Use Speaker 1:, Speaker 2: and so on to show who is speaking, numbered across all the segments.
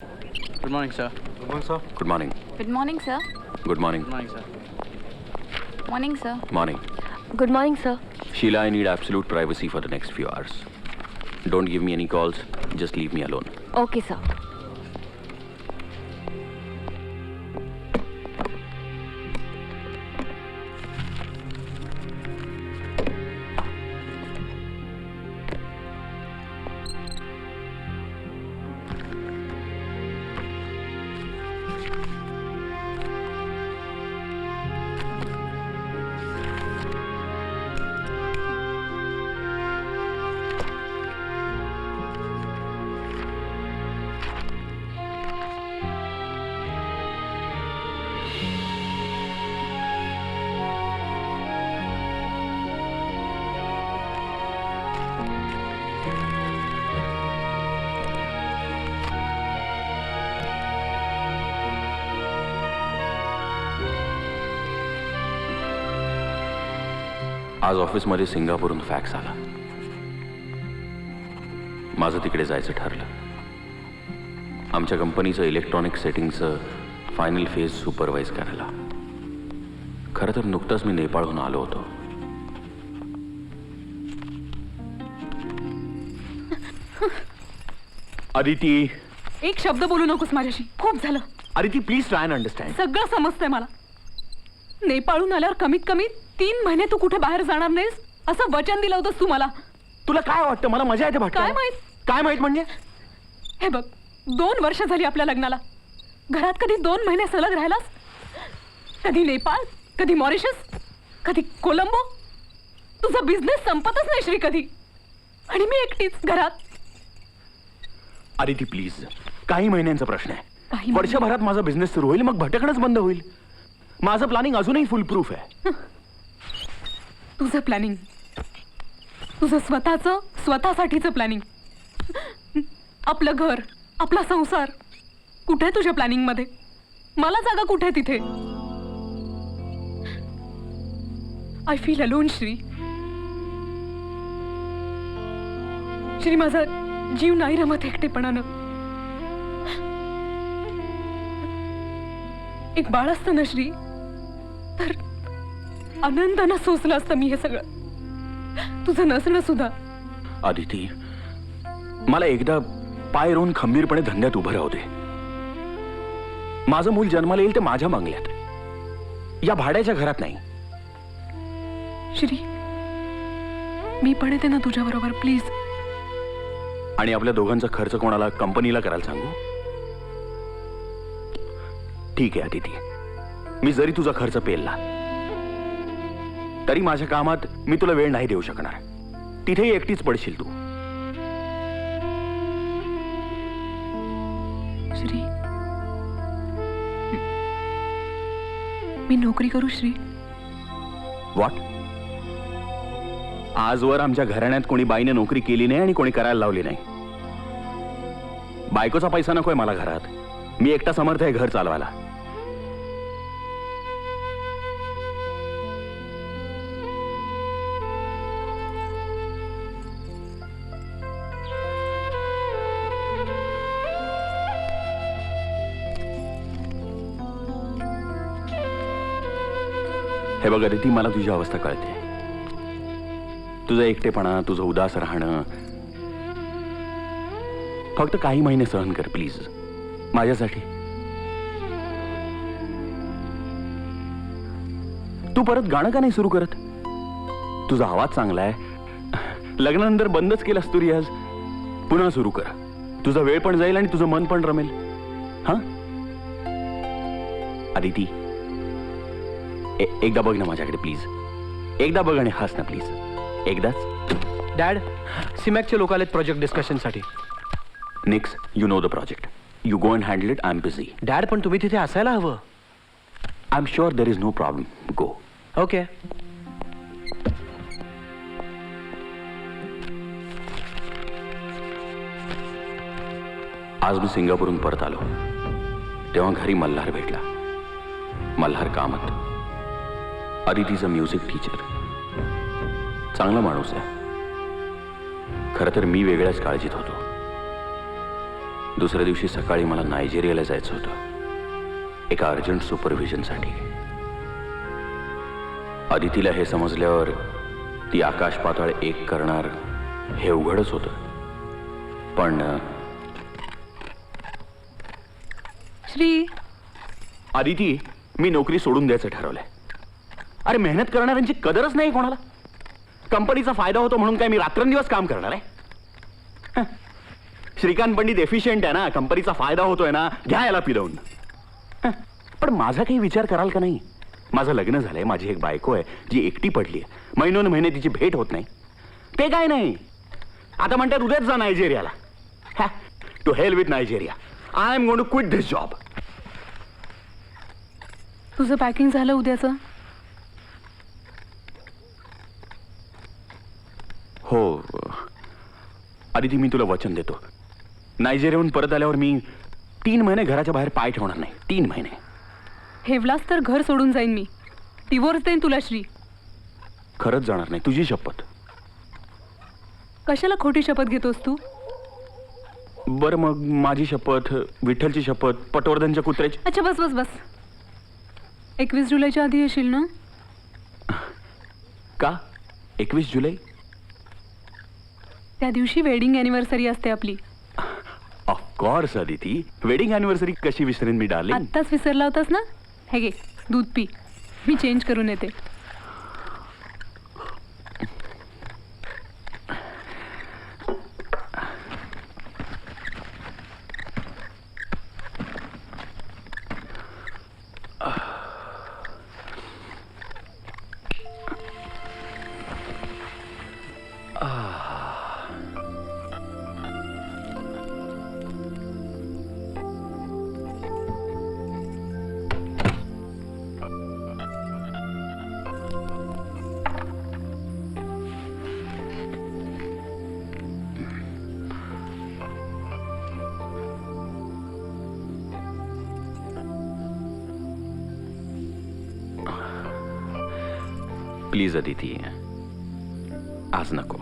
Speaker 1: Good morning, sir.
Speaker 2: Good morning, sir.
Speaker 3: Good morning.
Speaker 4: Good morning, sir.
Speaker 3: Good morning.
Speaker 1: Good morning, sir.
Speaker 4: Morning, sir.
Speaker 3: Morning.
Speaker 4: Good morning, sir.
Speaker 3: Sheila, I need absolute privacy for the next few hours. Don't give me any calls. Just leave me alone.
Speaker 4: Okay, sir.
Speaker 3: आज ऑफिसमध्ये सिंगापूरहून fax आला. माझं तिकडे जायचं ठरलं. आमच्या कंपनीचं electronic सेटिंगचं फायनल फेज सुपरवाईज करायला. खरं तर नुकतंच मी नेपाळहून आलो होतो.
Speaker 2: Aditi,
Speaker 5: एक शब्द बोलू नकोस माझ्याशी. खूप झालं.
Speaker 2: Aditi, please try and understand.
Speaker 5: सगळं समजतंय मला. नेपाळहून आल्यावर कमीत कमी तीन महिने तू कुठे बाहेर जाणार नाहीस? असं वचन दिलं होतंस तू मला.
Speaker 2: तुला काय वाटतं? मला मजा येते?
Speaker 5: काय माहीत?
Speaker 2: काय माहीत म्हणजे?
Speaker 5: हे बघ दोन वर्ष झाली आपल्या लग्नाला. घरात कधी दोन महिने सलग राहिलास? कधी नेपाळ कधी मॉरिशस कधी कोलंबो. तुझा बिझनेस संपतच नाही श्री कधी. आणि मी एकटीच घरात.
Speaker 2: अदिती प्लीज काही महिन्यांचा प्रश्न
Speaker 5: काही
Speaker 2: आहे
Speaker 5: महिने?
Speaker 2: वर्षभरात माझा बिझनेस सुरू होईल मग भटकणच बंद होईल. माझं प्लॅनिंग अजूनही फुल प्रूफ आहे.
Speaker 5: तुझं प्लॅनिंग तुझं स्वतःचं स्वतःसाठीचं प्लॅनिंग आपलं घर आपला संसार. कुठे आहे तुझ्या प्लॅनिंगमध्ये? मला जागा कुठे आहे तिथे? I feel alone Shree. Shree माझा जीव नाही रमत एकटेपणानं. एक बाळ असतं ना श्री? तर आनंदानं सोसलं असतं मी हे सगळं. तुझं नसणं सुद्धा.
Speaker 2: अदिती मला एकदा पाय रोवून खंबीरपणे धंद्यात उभं राहू दे. माझं मूल जन्माला येईल ते माझ्या बंगल्यात या भाड्याच्या घरात नाही.
Speaker 5: श्री मी पण येते ना तुझ्या बरोबर प्लीज.
Speaker 2: आणि आपल्या दोघांचा खर्च कोणाला कंपनीला करायला सांगू? ठीक आहे अदिती मी जरी तुझा खर्च पेलला तरी माझ्या कामात मी तुला वेळ नाही देऊ शकणार. तिथेही एकटीच पडशील तू.
Speaker 5: श्री. मी नोकरी करू श्री.
Speaker 2: वॉट आजवर आमच्या घराण्यात कोणी बाईने नोकरी केली नाही आणि कोणी करायला लावली नाही. बायकोचा पैसा नकोय मला घरात. मी एकटा समर्थ आहे घर चालवायला. हे बघ ती मला तुझी अवस्था कळते. तुझं एकटेपणा तुझं उदास राहणं. फक्त काही महिने सहन कर प्लीज. माझ्यासाठी. तू परत गाणं का नाही सुरू करत? तुझा आवाज चांगला आहे. लग्नानंतर बंदच केलास तू रियाज. पुन्हा सुरू कर. तुझा वेळ पण जाईल आणि तुझं मन पण रमेल. हा? आदिती. ए- एकदा बघ ना माझ्याकडे प्लीज एकदा बघ आणि हस ना प्लीज एकदाच.
Speaker 1: डॅड सिमॅकचे लोक आलेत project डिस्कशनसाठी
Speaker 2: next you know the project you go and handle it I am busy
Speaker 1: dad पण तुम्ही तिथे असायला हवं.
Speaker 2: I am sure there is no problem go
Speaker 1: okay
Speaker 3: आज मी सिंगापूरहून परत आलो. तेव्हा घरी मल्हार भेटला. मल्हार कामत. अदितीचं म्युझिक टीचर चांगला माणूस आहे. खरं तर मी वेगळ्याच काळजीत होतो. दुसऱ्या दिवशी सकाळी मला नायजेरियाला जायचं होतं. एका अर्जंट सुपरव्हिजनसाठी अदितीला हे समजल्यावर ती आकाश पाताळ एक करणार हे उघडच होतं. पण
Speaker 5: श्री.
Speaker 2: आदिती मी नोकरी सोडून द्यायचं ठरवलंय. अरे मेहनत करणाऱ्यांची कदरच नाही कोणाला. कंपनीचा फायदा होतो म्हणून काय मी रात्रंदिवस काम करणार आहे? श्रीकांत पंडित एफिशियंट आहे ना कंपनीचा फायदा होतोय ना घ्या याला पिरवून पण माझा काही विचार कराल का नाही? माझं लग्न झालंय माझी एक बायको आहे जी एकटी पडली आहे महिनोन महिने तिची भेट होत नाही. ते काय नाही? आता म्हणतात उद्याच जा नायजेरियाला. To hell with Nigeria. I am gonna quit this job
Speaker 5: तुझं पॅकिंग झालं उद्याचं?
Speaker 2: हो. आदिती मी तुला वचन देतो. नायजेरियाहून परत आल्यावर मी तीन महिने घराच्या बाहेर पाय ठेवणार नाही. तीन महिने.
Speaker 5: हेवलाच तर घर सोडून जाईन मी. डिवोर्स देईन तुला श्री.
Speaker 2: खरंच जाणार नाही. तुझी शपथ.
Speaker 5: कशाला खोटी शपथ घेतोस तू?
Speaker 2: बरं मग माझी शपथ विठ्ठलची शपथ पटवर्धनच्या कुत्र्याची?
Speaker 5: अच्छा बस बस बस. एकवीस जुलैच्या आधी येशील ना?
Speaker 2: का? एकवीस जुलै?
Speaker 5: त्या दिवशी वेडिंग अॅनिव्हर्सरी असते आपली.
Speaker 2: ऑफकोर्स आदिती वेडिंग अॅनिव्हर्सरी कशी विसरेन मी डार्लिंग
Speaker 5: आत्ताच विसरला होतास ना? हे घे दूध पी. मी चेंज करून येते.
Speaker 3: प्लीज अदिती. आज नको.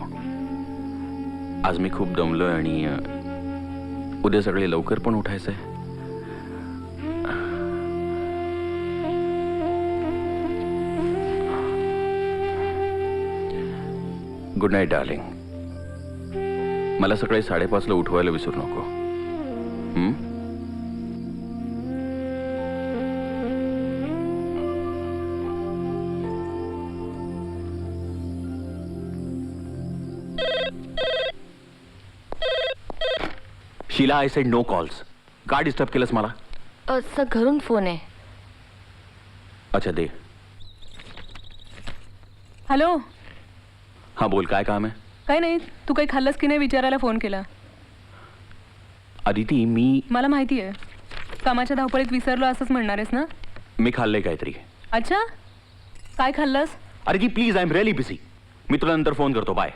Speaker 3: आज मी खूप दमलोय आणि उद्या सगळे लवकर पण उठायचंय. गुड नाईट डार्लिंग मला सकाळी साडेपाचला उठवायला विसरू नको.
Speaker 2: Sheela I said no calls का डिस्टर्ब केलंस मला
Speaker 4: अ, सर घरून फोन आहे.
Speaker 3: अच्छा दे.
Speaker 5: हॅलो?
Speaker 2: हां बोल काय काम आहे?
Speaker 5: काही नाही तू काही खाल्लंस की नाही विचारायला फोन केला.
Speaker 2: आदिती मी
Speaker 5: मला माहिती आहे. कामाच्या धावपळीत विसरलो असंच म्हणणार आहेस ना?
Speaker 2: मी खाल्लंय काहीतरी.
Speaker 5: अच्छा? काय खाल्लंस?
Speaker 2: अरे जी please I am really busy मी तुला नंतर फोन करतो बाय